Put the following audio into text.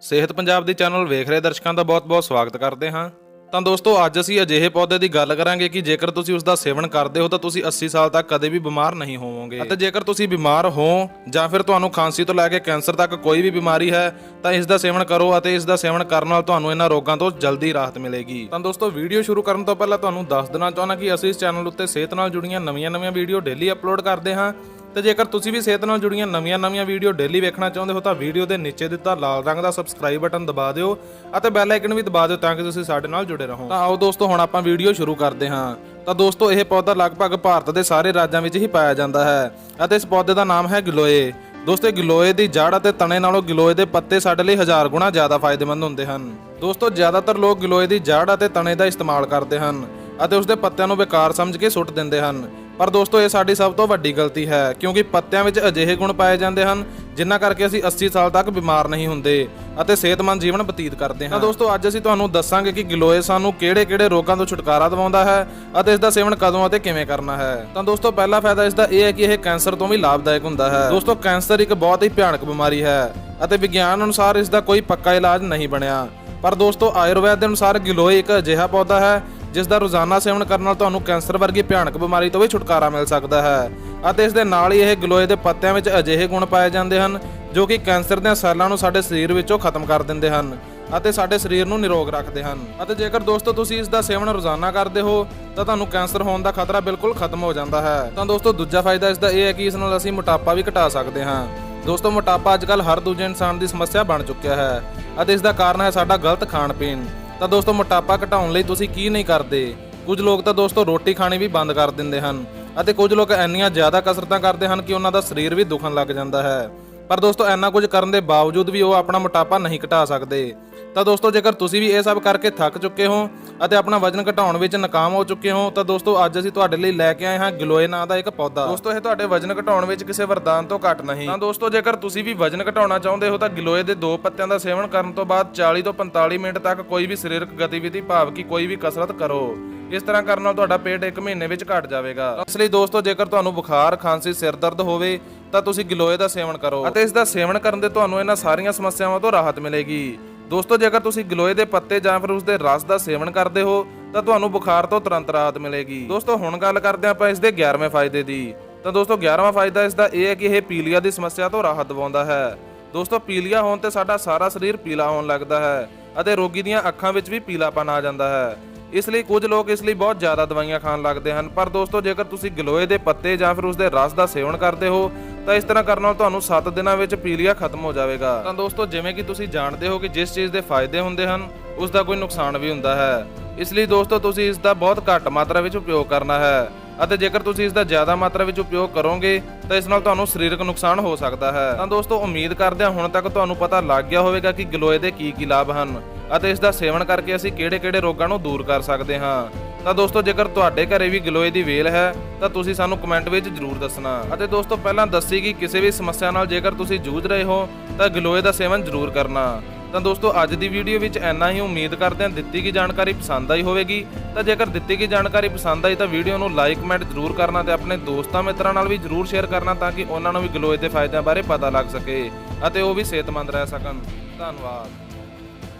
ਸਿਹਤ ਪੰਜਾਬ ਦੀ ਚੈਨਲ ਵੇਖ ਰਹੇ ਦਰਸ਼ਕਾਂ ਦਾ ਬਹੁਤ-ਬਹੁਤ ਸਵਾਗਤ ਕਰਦੇ ਹਾਂ। ਤਾਂ ਦੋਸਤੋ, ਅੱਜ ਅਸੀਂ ਅਜਿਹੇ ਪੌਦੇ ਦੀ ਗੱਲ ਕਰਾਂਗੇ ਕਿ ਜੇਕਰ ਤੁਸੀਂ ਉਸ ਦਾ ਸੇਵਨ ਕਰਦੇ ਹੋ ਤਾਂ ਤੁਸੀਂ 80 ਸਾਲ ਤੱਕ ਕਦੇ ਵੀ ਬਿਮਾਰ ਨਹੀਂ ਹੋਵੋਗੇ। ਅਤੇ ਜੇਕਰ ਤੁਸੀਂ ਬਿਮਾਰ ਹੋ ਜਾਂ ਫਿਰ ਤੁਹਾਨੂੰ ਖਾਂਸੀ ਤੋਂ ਲੈ ਕੇ ਕੈਂਸਰ ਤੱਕ ਕੋਈ ਵੀ ਬਿਮਾਰੀ ਹੈ, ਤਾਂ ਇਸ ਦਾ ਸੇਵਨ ਕਰੋ ਅਤੇ ਇਸ ਦਾ ਸੇਵਨ ਕਰਨ ਨਾਲ ਤੁਹਾਨੂੰ ਇਹਨਾਂ ਰੋਗਾਂ ਤੋਂ ਜਲਦੀ ਰਾਹਤ ਮਿਲੇਗੀ। ਤਾਂ ਦੋਸਤੋ, ਵੀਡੀਓ ਸ਼ੁਰੂ ਕਰਨ ਤੋਂ ਪਹਿਲਾਂ ਤੁਹਾਨੂੰ ਦੱਸ ਦੇਣਾ ਚਾਹੁੰਦਾ ਕਿ ਅਸੀਂ ਇਸ ਚੈਨਲ ਉੱਤੇ ਸਿਹਤ ਨਾਲ ਜੁੜੀਆਂ ਨਵੀਆਂ-ਨਵੀਆਂ ਵੀਡੀਓ ਡੇਲੀ ਅਪਲੋਡ ਕਰਦੇ ਹਾਂ। ਤੇ ਜੇਕਰ ਤੁਸੀਂ ਵੀ ਸਿਹਤ ਨਾਲ ਜੁੜੀਆਂ ਨਵੀਆਂ-ਨਵੀਆਂ ਵੀਡੀਓ ਡੇਲੀ ਵੇਖਣਾ ਚਾਹੁੰਦੇ ਹੋ ਤਾਂ ਵੀਡੀਓ ਦੇ ਨੀਚੇ ਦਿੱਤਾ ਲਾਲ ਰੰਗ ਦਾ ਸਬਸਕ੍ਰਾਈਬ ਬਟਨ ਦਬਾ ਦਿਓ ਅਤੇ ਬੈਲ ਆਈਕਨ ਵੀ ਦਬਾ ਦਿਓ ਤਾਂ ਕਿ ਤੁਸੀਂ ਸਾਡੇ ਨਾਲ ਜੁੜੇ ਰਹੋ। ਤਾਂ ਆਓ ਦੋਸਤੋ, ਹੁਣ ਆਪਾਂ ਵੀਡੀਓ ਸ਼ੁਰੂ ਕਰਦੇ ਹਾਂ। ਤਾਂ ਦੋਸਤੋ, ਇਹ ਪੌਦਾ ਲਗਭਗ ਭਾਰਤ ਦੇ ਸਾਰੇ ਰਾਜਾਂ ਵਿੱਚ ਹੀ ਪਾਇਆ ਜਾਂਦਾ ਹੈ ਅਤੇ ਇਸ ਪੌਦੇ ਦਾ ਨਾਮ ਹੈ ਗਿਲੋਏ। ਦੋਸਤੋ ਗਿਲੋਏ ਦੀ ਜੜ ਅਤੇ ਤਣੇ ਨਾਲੋਂ ਗਿਲੋਏ ਦੇ ਪੱਤੇ ਸਾਡੇ ਲਈ ਹਜ਼ਾਰ ਗੁਣਾ ਜ਼ਿਆਦਾ ਫਾਇਦੇਮੰਦ ਹੁੰਦੇ ਹਨ। ਦੋਸਤੋ, ਜ਼ਿਆਦਾਤਰ ਲੋਕ ਗਿਲੋਏ ਦੀ ਜੜ ਅਤੇ ਤਣੇ ਦਾ ਇਸਤੇਮਾਲ ਕਰਦੇ ਹਨ ਅਤੇ ਉਸ ਦੇ ਪੱਤਿਆਂ ਨੂੰ ਬੇਕਾਰ ਸਮਝ ਕੇ ਸੁੱਟ ਦਿੰਦੇ ਹਨ। ਪਰ ਦੋਸਤੋ, ਇਹ ਸਾਡੀ ਸਭ ਤੋਂ ਵੱਡੀ ਗਲਤੀ ਹੈ, ਕਿਉਂਕਿ ਪੱਤਿਆਂ ਵਿੱਚ ਅਜਿਹੇ ਗੁਣ ਪਾਏ ਜਾਂਦੇ ਹਨ, ਜਿਨ੍ਹਾਂ ਕਰਕੇ ਅਸੀਂ 80 ਸਾਲ ਤੱਕ ਬਿਮਾਰ ਨਹੀਂ ਹੁੰਦੇ ਅਤੇ ਸਿਹਤਮੰਦ ਜੀਵਨ ਬਤੀਤ ਕਰਦੇ ਹਾਂ। ਦੋਸਤੋ, ਅੱਜ ਅਸੀਂ ਤੁਹਾਨੂੰ ਦੱਸਾਂਗੇ ਕਿ ਗਿਲੋਏ ਸਾਨੂੰ ਕਿਹੜੇ-ਕਿਹੜੇ ਰੋਗਾਂ ਤੋਂ ਛੁਟਕਾਰਾ ਦਿਵਾਉਂਦਾ ਹੈ ਅਤੇ ਇਸ ਦਾ ਸੇਵਨ ਕਦੋਂ ਅਤੇ ਕਿਵੇਂ ਕਰਨਾ ਹੈ। ਤਾਂ ਦੋਸਤੋ, ਪਹਿਲਾ ਫਾਇਦਾ ਇਸ ਦਾ ਇਹ ਹੈ ਕਿ ਇਹ ਕੈਂਸਰ ਤੋਂ ਵੀ ਲਾਭਦਾਇਕ ਹੁੰਦਾ ਹੈ। ਦੋਸਤੋ, ਕੈਂਸਰ ਇੱਕ ਬਹੁਤ ਹੀ ਭਿਆਨਕ ਬਿਮਾਰੀ ਹੈ ਅਤੇ ਵਿਗਿਆਨ ਅਨੁਸਾਰ ਇਸ ਦਾ ਕੋਈ ਪੱਕਾ ਇਲਾਜ ਨਹੀਂ ਬਣਿਆ। ਪਰ ਦੋਸਤੋ, ਆਯੁਰਵੈਦ ਦੇ ਅਨੁਸਾਰ ਗਿਲੋਏ ਇੱਕ ਅਜਿਹਾ ਪੌਦਾ ਹੈ ਜਿਸ ਦਾ ਰੋਜ਼ਾਨਾ ਸੇਵਨ ਕਰਨ ਨਾਲ ਤੁਹਾਨੂੰ ਕੈਂਸਰ ਵਰਗੀ ਭਿਆਨਕ ਬਿਮਾਰੀ ਤੋਂ ਵੀ ਛੁਟਕਾਰਾ ਮਿਲ ਸਕਦਾ ਹੈ। ਅਤੇ ਇਸ ਦੇ ਨਾਲ ਹੀ ਇਹ ਗਲੋਏ ਦੇ ਪੱਤਿਆਂ ਵਿੱਚ ਅਜਿਹੇ ਗੁਣ ਪਾਏ ਜਾਂਦੇ ਹਨ, ਜੋ ਕਿ ਕੈਂਸਰ ਦੀਆਂ ਸੈੱਲਾਂ ਨੂੰ ਸਾਡੇ ਸਰੀਰ ਵਿੱਚੋਂ ਖਤਮ ਕਰ ਦਿੰਦੇ ਹਨ ਅਤੇ ਸਾਡੇ ਸਰੀਰ ਨੂੰ ਨਿਰੋਗ ਰੱਖਦੇ ਹਨ। ਅਤੇ ਜੇਕਰ ਦੋਸਤੋ ਤੁਸੀਂ ਇਸ ਦਾ ਸੇਵਨ ਰੋਜ਼ਾਨਾ ਕਰਦੇ ਹੋ, ਤਾਂ ਤੁਹਾਨੂੰ ਕੈਂਸਰ ਹੋਣ ਦਾ ਖਤਰਾ ਬਿਲਕੁਲ ਖਤਮ ਹੋ ਜਾਂਦਾ ਹੈ। ਤਾਂ ਦੋਸਤੋ ਦੂਜਾ ਫਾਇਦਾ ਇਸ ਦਾ ਇਹ ਹੈ ਕਿ ਇਸ ਨਾਲ ਅਸੀਂ ਮੋਟਾਪਾ ਵੀ ਘਟਾ ਸਕਦੇ ਹਾਂ। ਦੋਸਤੋ ਮੋਟਾਪਾ ਅੱਜਕੱਲ ਹਰ ਦੂਜੇ ਇਨਸਾਨ ਦੀ ਸਮੱਸਿਆ ਬਣ ਚੁੱਕਿਆ ਹੈ ਅਤੇ ਇਸ ਦਾ ਕਾਰਨ ਹੈ ਸਾਡਾ ਗਲਤ ਖਾਣ ਪੀਣ ਤਾਂ ਦੋਸਤੋ ਮੋਟਾਪਾ ਘਟਾਉਣ ਲਈ ਤੁਸੀਂ ਕੀ ਨਹੀਂ ਕਰਦੇ? ਕੁਝ ਲੋਕ ਤਾਂ ਦੋਸਤੋ ਰੋਟੀ ਖਾਣੀ ਵੀ ਬੰਦ ਕਰ ਦਿੰਦੇ ਹਨ ਅਤੇ ਕੁਝ ਲੋਕ ਇੰਨੀਆਂ ਜ਼ਿਆਦਾ ਕਸਰਤਾਂ ਕਰਦੇ ਹਨ ਕਿ ਉਹਨਾਂ ਦਾ ਸਰੀਰ ਵੀ ਦੁਖਣ ਲੱਗ ਜਾਂਦਾ ਹੈ। ਪਰ ਦੋਸਤੋ ਇੰਨਾ ਕੁਝ ਕਰਨ ਦੇ ਬਾਵਜੂਦ ਵੀ ਉਹ ਆਪਣਾ ਮੋਟਾਪਾ ਨਹੀਂ ਘਟਾ ਸਕਦੇ। ਤਾਂ ਦੋਸਤੋ, ਜੇਕਰ ਤੁਸੀਂ ਵੀ ਇਹ ਸਭ ਕਰਕੇ ਥੱਕ ਚੁੱਕੇ ਹੋ ਅਤੇ ਆਪਣਾ ਵਜ਼ਨ ਘਟਾਉਣ ਵਿੱਚ ਨਾਕਾਮ ਹੋ ਚੁੱਕੇ ਹੋ, ਤਾਂ ਦੋਸਤੋ, ਅੱਜ ਅਸੀਂ ਤੁਹਾਡੇ ਲਈ ਲੈ ਕੇ ਆਏ ਹਾਂ ਗਿਲੋਏ ਨਾਂ ਦਾ ਇੱਕ ਪੌਦਾ। ਦੋਸਤੋ, ਇਹ ਤੁਹਾਡੇ ਵਜ਼ਨ ਘਟਾਉਣ ਵਿੱਚ ਕਿਸੇ ਵਰਦਾਨ ਤੋਂ ਘੱਟ ਨਹੀਂ। ਤਾਂ ਦੋਸਤੋ, ਜੇਕਰ ਤੁਸੀਂ ਵੀ ਵਜ਼ਨ ਘਟਾਉਣਾ ਚਾਹੁੰਦੇ ਹੋ, ਤਾਂ ਗਿਲੋਏ ਦੇ ਦੋ ਪੱਤਿਆਂ ਦਾ ਸੇਵਨ ਕਰਨ ਤੋਂ ਬਾਅਦ 40 ਤੋਂ 45 ਮਿੰਟ ਤੱਕ ਕੋਈ ਵੀ ਸਰੀਰਕ ਗਤੀਵਿਧੀ ਭਾਵ ਕਿ ਕੋਈ ਵੀ ਕਸਰਤ ਕਰੋ। ਇਸ ਤਰ੍ਹਾਂ ਕਰਨ ਨਾਲ ਤੁਹਾਡਾ ਪੇਟ 1 ਮਹੀਨੇ ਵਿੱਚ ਘਟ ਜਾਵੇਗਾ। ਇਸ ਲਈ ਦੋਸਤੋ, ਜੇਕਰ ਤੁਹਾਨੂੰ ਬੁਖਾਰ, ਖਾਂਸੀ, ਸਿਰ ਦਰਦ ਹੋਵੇ ਤਾਂ ਤੁਸੀਂ ਗਿਲੋਏ ਦਾ ਸੇਵਨ ਕਰੋ ਅਤੇ ਇਸ ਦਾ ਸੇਵਨ ਕਰਨ ਦੇ ਤੁਹਾਨੂੰ ਇਹਨਾਂ ਸਾਰੀਆਂ ਸਮੱਸਿਆਵਾਂ ਤੋਂ ਰਾਹਤ ਮਿਲੇਗੀ। ਦੋਸਤੋ, ਜੇਕਰ ਤੁਸੀਂ ਗਿਲੋਏ ਦੇ ਪੱਤੇ ਜਾਂ ਫਿਰ ਉਸ ਦੇ ਰਸ ਦਾ ਸੇਵਨ ਕਰਦੇ ਹੋ, ਤਾਂ ਤੁਹਾਨੂੰ ਬੁਖਾਰ ਤੋਂ ਤੁਰੰਤ ਰਾਹਤ ਮਿਲੇਗੀ। ਦੋਸਤੋ, ਹੁਣ ਗੱਲ ਕਰਦੇ ਹਾਂ ਆਪਾਂ ਇਸ ਦੇ 11ਵੇਂ ਫਾਇਦੇ ਦੀ। ਤਾਂ ਦੋਸਤੋ 11ਵਾਂ ਫਾਇਦਾ ਇਸ ਦਾ ਇਹ ਹੈ ਕਿ ਇਹ ਪੀਲੀਆ ਦੀ ਸਮੱਸਿਆ ਤੋਂ ਰਾਹਤ ਦਿਵਾਉਂਦਾ ਹੈ। ਦੋਸਤੋ, ਪੀਲੀਆ ਹੋਣ ਤੇ ਸਾਡਾ ਸਾਰਾ ਸਰੀਰ ਪੀਲਾ ਹੋਣ ਲੱਗਦਾ ਹੈ ਅਤੇ ਰੋਗੀ ਦੀਆਂ ਅੱਖਾਂ ਵਿੱਚ ਵੀ ਪੀਲਾਪਨ ਆ ਜਾਂਦਾ ਹੈ। ਇਸ ਲਈ ਕੁਝ ਲੋਕ ਇਸ ਲਈ ਬਹੁਤ ਜ਼ਿਆਦਾ ਦਵਾਈਆਂ ਖਾਣ ਲੱਗਦੇ ਹਨ। ਪਰ ਦੋਸਤੋ, ਜੇਕਰ ਤੁਸੀਂ ਗਲੋਏ ਦੇ ਪੱਤੇ ਜਾਂ ਫਿਰ ਉਸ ਦੇ ਰਸ ਦਾ ਸੇਵਨ ਕਰਦੇ ਹੋ ਤਾਂ ਇਸ ਤਰ੍ਹਾਂ ਕਰਨ ਨਾਲ ਤੁਹਾਨੂੰ 7 ਦਿਨਾਂ ਵਿੱਚ ਪੀਲੀਆ ਖਤਮ ਹੋ ਜਾਵੇਗਾ। ਤਾਂ ਦੋਸਤੋ, ਜਿਵੇਂ ਕਿ ਤੁਸੀਂ ਜਾਣਦੇ ਹੋ ਕਿ ਜਿਸ ਚੀਜ਼ ਦੇ ਫਾਇਦੇ ਹੁੰਦੇ ਹਨ, ਉਸ ਦਾ ਕੋਈ ਨੁਕਸਾਨ ਵੀ ਹੁੰਦਾ ਹੈ। ਇਸ ਲਈ ਦੋਸਤੋ, ਤੁਸੀਂ ਇਸ ਦਾ ਬਹੁਤ ਘੱਟ ਮਾਤਰਾ ਵਿੱਚ ਉਪਯੋਗ ਕਰਨਾ ਹੈ ਅਤੇ ਜੇਕਰ ਤੁਸੀਂ ਇਸ ਦਾ ਜ਼ਿਆਦਾ ਮਾਤਰਾ ਵਿੱਚ ਉਪਯੋਗ ਕਰੋਗੇ, ਤਾਂ ਇਸ ਨਾਲ ਤੁਹਾਨੂੰ ਸਰੀਰਕ ਨੁਕਸਾਨ ਹੋ ਸਕਦਾ ਹੈ। ਤਾਂ ਦੋਸਤੋ, ਉਮੀਦ ਕਰਦੇ ਹਾਂ ਹੁਣ ਤੱਕ ਤੁਹਾਨੂੰ ਪਤਾ ਲੱਗ ਗਿਆ ਹੋਵੇਗਾ ਕਿ ਗਲੋਏ ਦੇ ਕੀ ਕੀ ਲਾਭ ਹਨ ਅਤੇ ਇਸ ਦਾ ਸੇਵਨ ਕਰਕੇ ਅਸੀਂ ਕਿਹੜੇ-ਕਿਹੜੇ ਰੋਗਾਂ ਨੂੰ ਦੂਰ ਕਰ ਸਕਦੇ ਹਾਂ। ਤਾਂ ਦੋਸਤੋ, ਜੇਕਰ ਤੁਹਾਡੇ ਘਰੇ ਵੀ ਗਲੋਏ ਦੀ ਵੇਲ ਹੈ, ਤਾਂ ਤੁਸੀਂ ਸਾਨੂੰ ਕਮੈਂਟ ਵਿੱਚ ਜਰੂਰ ਦੱਸਣਾ। ਅਤੇ ਦੋਸਤੋ, ਪਹਿਲਾਂ ਦੱਸੀ ਕਿ ਕਿਸੇ ਵੀ ਸਮੱਸਿਆ ਨਾਲ ਜੇਕਰ ਤੁਸੀਂ ਜੂਝ ਰਹੇ ਹੋ, ਤਾਂ ਗਲੋਏ ਦਾ ਸੇਵਨ ਜਰੂਰ ਕਰਨਾ। ਤਾਂ ਦੋਸਤੋ, ਅੱਜ ਦੀ ਵੀਡੀਓ ਵਿੱਚ ਇੰਨਾ ਹੀ ਉਮੀਦ ਕਰਦੇ ਹਾਂ ਦਿੱਤੀ ਗਈ ਜਾਣਕਾਰੀ ਪਸੰਦ ਆਈ ਹੋਵੇਗੀ। ਤਾਂ ਜੇਕਰ ਦਿੱਤੀ ਗਈ ਜਾਣਕਾਰੀ ਪਸੰਦ ਆਈ, ਤਾਂ ਵੀਡੀਓ ਨੂੰ ਲਾਈਕ ਕਮੈਂਟ ਜ਼ਰੂਰ ਕਰਨਾ ਤੇ ਆਪਣੇ ਦੋਸਤਾਂ ਮਿੱਤਰਾਂ ਨਾਲ ਵੀ ਜ਼ਰੂਰ ਸ਼ੇਅਰ ਕਰਨਾ ਤਾਂ ਕਿ ਉਹਨਾਂ ਨੂੰ ਵੀ ਗਲੋਏ ਦੇ ਫਾਇਦਿਆਂ ਬਾਰੇ ਪਤਾ ਲੱਗ ਸਕੇ ਅਤੇ ਉਹ ਵੀ ਸਿਹਤਮੰਦ ਰਹਿ ਸਕਣ। ਧੰਨਵਾਦ।